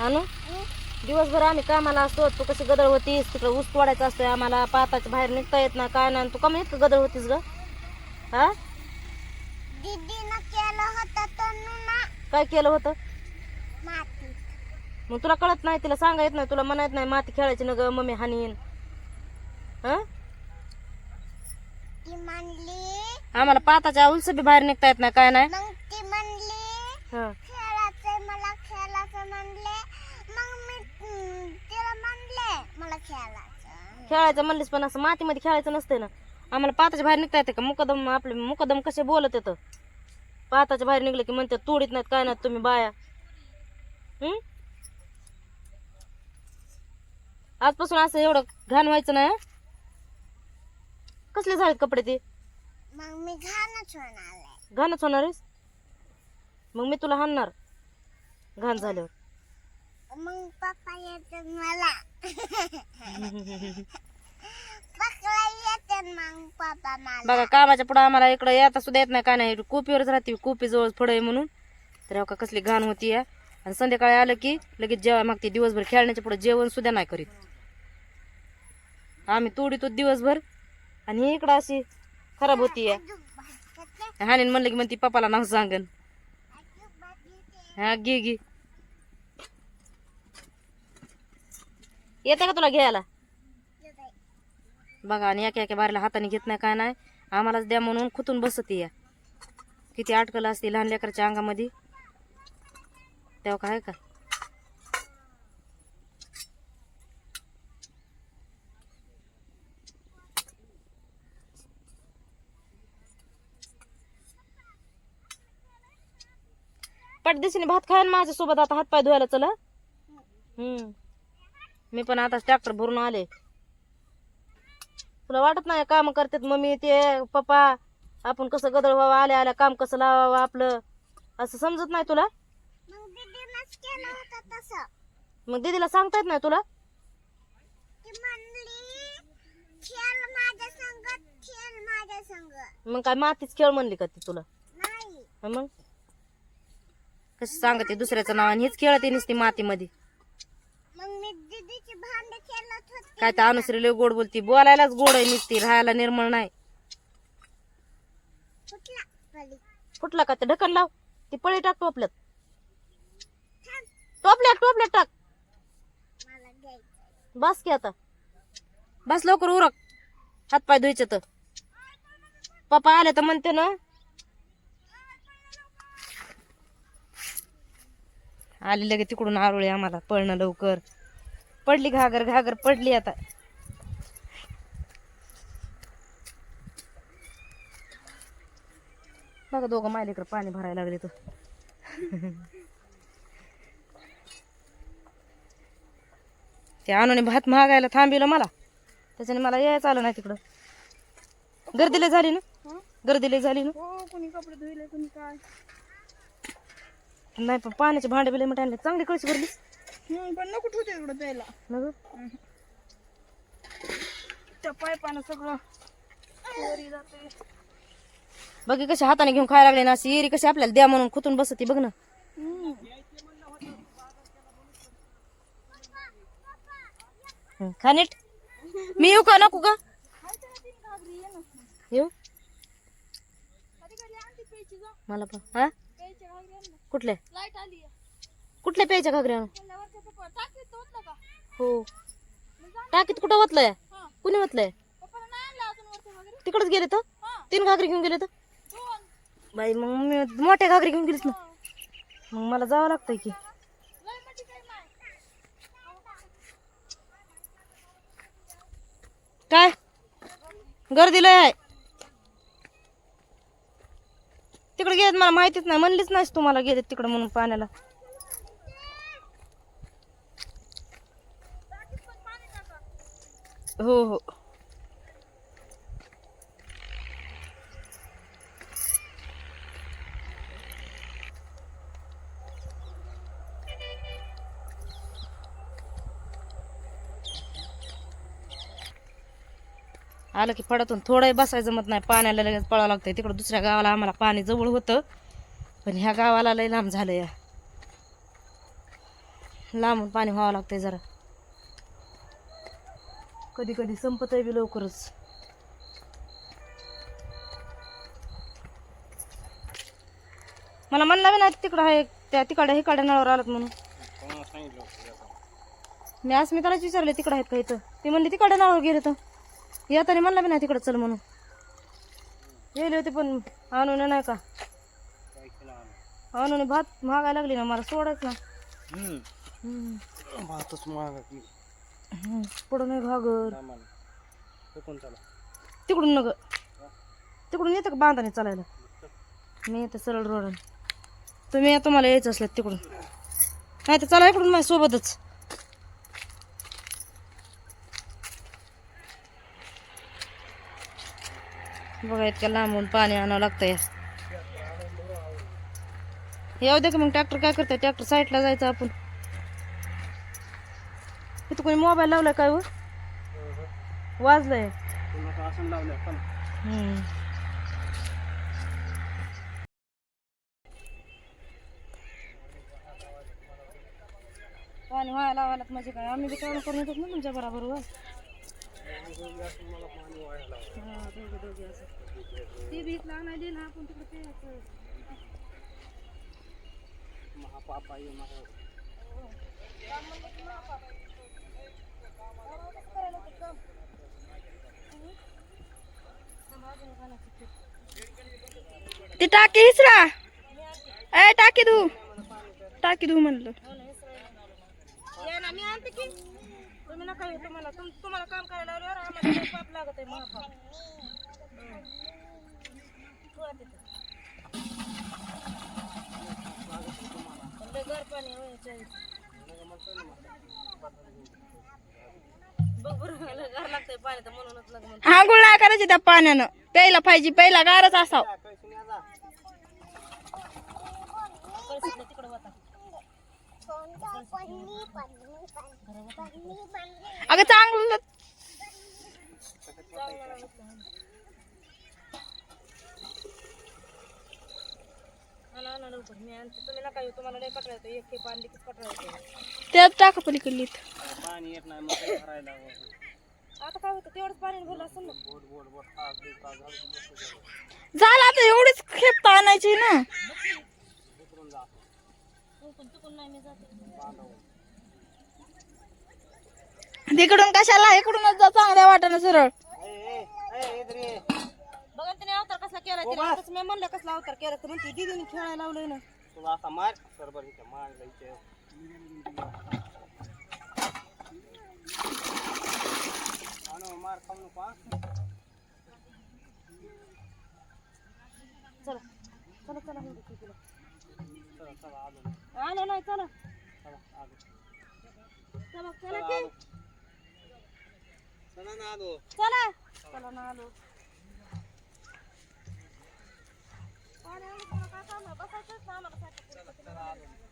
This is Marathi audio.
आणू दिवसभर आम्ही कामाला असतो तू कशी गदळ होतीस तिकडे ऊस तोडायचा असतोय आम्हाला पाताच्या बाहेर निघता येत ना काय नाही तू कमी इतकं गदळ होतीस ग. हा? दीदीनं केलं होतं तर ना काय केलं होतं? माती. मग तुला कळत नाही तिला सांगा येत नाही तुला म्हणा येत नाही माती खेळायची ना ग मम्मी हानीन हा? ती म्हणली आम्हाला पाताच्या उलस बी बाहेर निघता येत नाही काय नाही. मग ती म्हणली हा. खेळायचं म्हणलीस पण असं मातीमध्ये खेळायचं नसतंय ना. आम्हाला पाताच्या बाहेर निघता येते का? मुकदम आपले मुकदम कसे बोलत येतं? पाताच्या बाहेर निघले की म्हणते तोडीत नाहीत काय नाहीत तुम्ही बाया. हम्म आजपासून असं एवढं घाण व्हायचं नाही? कसले झालेत कपडे ते? मग मी घाणच होणार घाणच होणार मग मी तुला हाणणार घाण झाल्यावर. मग पप्पा येतात मला पकडा येतात मग पप्पा मला बघा कामाच्या पुढे आम्हाला इकडं येता सुद्धा येत नाही. काय नाही? कोपीवरच राहते कोपी जवळ फळ आहे म्हणून. तर का कसली घाण होती आणि संध्याकाळी आलं की लगेच जेवाय मागते. दिवसभर खेळण्याच्या पुढे जेवण सुद्धा नाही करीत. आम्ही तोडीतो दिवसभर. आणि इकडं अशी खराब होती हानी म्हणलं की म्हणते पप्पाला नाव सांगन. हा घे घे. येते का तुला घ्यायला? बघा आणि एका एका बारीला हाताने घेत नाही काय नाही. आम्हालाच द्या म्हणून खुतून बसते या. किती अटकल असते लहान लेकराच्या अंगामध्ये. तेव्हा काय का? पटदिशीने भात खाय ना माझ्यासोबत आता हात पाय धुवायला चला. हम्म. मी पण आता ट्रॅक्टर भरून आले. तुला वाटत नाही काम करतात मम्मी ते पप्पा? आपण कसं गदळ व्हावं आल्या आल्या काम कसं लावावं आपलं? असं समजत नाही तुला? मग दीदीला सांगता येत नाही तुला? मग काय मातीच खेळ म्हणली का ती तुला? नाही. मग? कसं सांगते दुसऱ्याचं नाव आणि हेच खेळते नुसती मातीमध्ये. मग मी दीदीची भांडे काय तर अनुसरी लय गोड बोलती. बोलायलाच गोड आहे निघती राहायला निर्मळ नाही. फुटला का? ते ढकल लाव. ती पळी टाक टोपल्यात. टोपल्यात टोपल्यात टाक. बस की आता. बस लवकर उरक. हात पाय धुयचे तर. पप्पा आले तर म्हणते ना. आले लगे तिकडून आरोळी आम्हाला. पळणं लवकर. पडली घागर घागर पडली आता. बघा दोघं मायलेकडे पाणी भरायला लागले तर ते आणून भात महागायला थांबिलं मला. त्याच्याने मला यायचं आलं नाही तिकडं. गर्दीला झाली ना? गर्दीला झाली ना? हो कोणी कपडे धुले कोणी काय? नाही पण पाण्याचे भांडे बिले आणले चांगली कळशी भरली पण नको ठेवते प्यायला? त्या पायपानं सगळं वरी जाते. बघी कशी हाताने घेऊन खायला लागले ना अशी एरी कशी आपल्याला द्या म्हणून खुतून बसती बघ ना. हं, खा नीट. मी येऊ का नको का? येऊ? मला पण हा? कुठल्या? लाइट आली कुठल्या प्यायच्या घागऱ्या हो. टाकीत कुठं ओतलंय? कुणी वगैरे. तिकडच गेले तर. तीन घागरी घेऊन गेले तर? बाई मग मी मोठ्या घागरी घेऊन गेलीस ना. मग मला जावं लागतंय की. काय? गर्दी लय आहे. तिकडे गेलेत मला माहितीच नाही. म्हणलीच नाही तुम्हाला गेलेत तिकडे म्हणून पाण्याला. हो हो. आलं की फडातून थोडंही बसायचं जमत नाही. पाण्याला लगेच पळावं लागतंय. तिकडं दुसऱ्या गावाला आम्हाला पाणी जवळ होतं. पण ह्या गावाला लय लांब झालं या लांबून पाणी व्हावं लागतंय जरा. कधी कधी संपत बी लवकरच. मला म्हणला बी नाही तिकडं आहे त्या तिकडे हिकडे नळावर आलात म्हणून. मी अस्मितालाच विचारले तिकडे आहेत का इथं? ती म्हणली तिकडे नळावर गेले तर. येताना म्हणला बी नाही तिकडं चल म्हणून. गेले होते पण आणून नाही का? आणून? भात महागायला लागली ना मला सोडायच ना. भातच महाग पुढं नाही चला. तिकडून नग. तिकडून येतं का बांधाने चालायला? मी येते सरळ रोड तुम्ही तुम्हाला यायचं असलं तिकडून. नाही तर चला इकडून माझ्या सोबतच. बघा इतक्या लांबून पाणी आणावं लागतं या. येऊ दे का मग ट्रॅक्टर काय करतोय? ट्रॅक्टर साईडला जायचं आपण. इथं कोणी मोबाईल लावलाय काय व वाजलंय. लावलं पण व्हायला लावायला म्हणजे काय? आम्ही बी काम करून येतात ना तुमच्या बरोबर. हा. ते आपण तिकडे. महापाप आहे महा ती टाकी हिसरा ए टाकी धू टाकी धू म्हणलं. या ना, मी आणते की. तुम्ही नका येऊ तुम्हाला. तुम- तुम्हाला काम करायला लावल्यावर आम्हाला लई पाप लागत आहे महापाप घर ठेवा तिथं. पण आंघोळ नाही करायची त्या पाण्यानं. प्यायला पाहिजे प्यायला गारच असाव. अगं चांगलं त्यात टाका पलीकडली पाणी येत नाही मग भरायला आता काय होतं तेवढंच पाणी भरलं असेल ना. बोट बोट बोट तास दीड तास झालं आता एवढीच खेप आणायची ना. उतरून जा चुकून चुकून नाही मी जाते. बांधावं तिकडून कशाला? इकडूनच जा चांगल्या वाटानं सरळ. ए, ए, ए, इधर ये. बघा तिने अवतार कसला केला तिला तसं मी म्हणलं कसला अवतार केला तर म्हणते दिदीने खेळायला लावलंय ना. तुला असा मार. सरबर इथे मार इथे आणू, मार खाऊ नको हा. चला चला चला म्हणते तिला चला चला आलो. आलो नाही चला. चला आलो. चला चला की चला ना आलो. चला. चला ना आलो. पाणी आणलं तर काय आहे? बसायचंच ना आम्हाला करायला.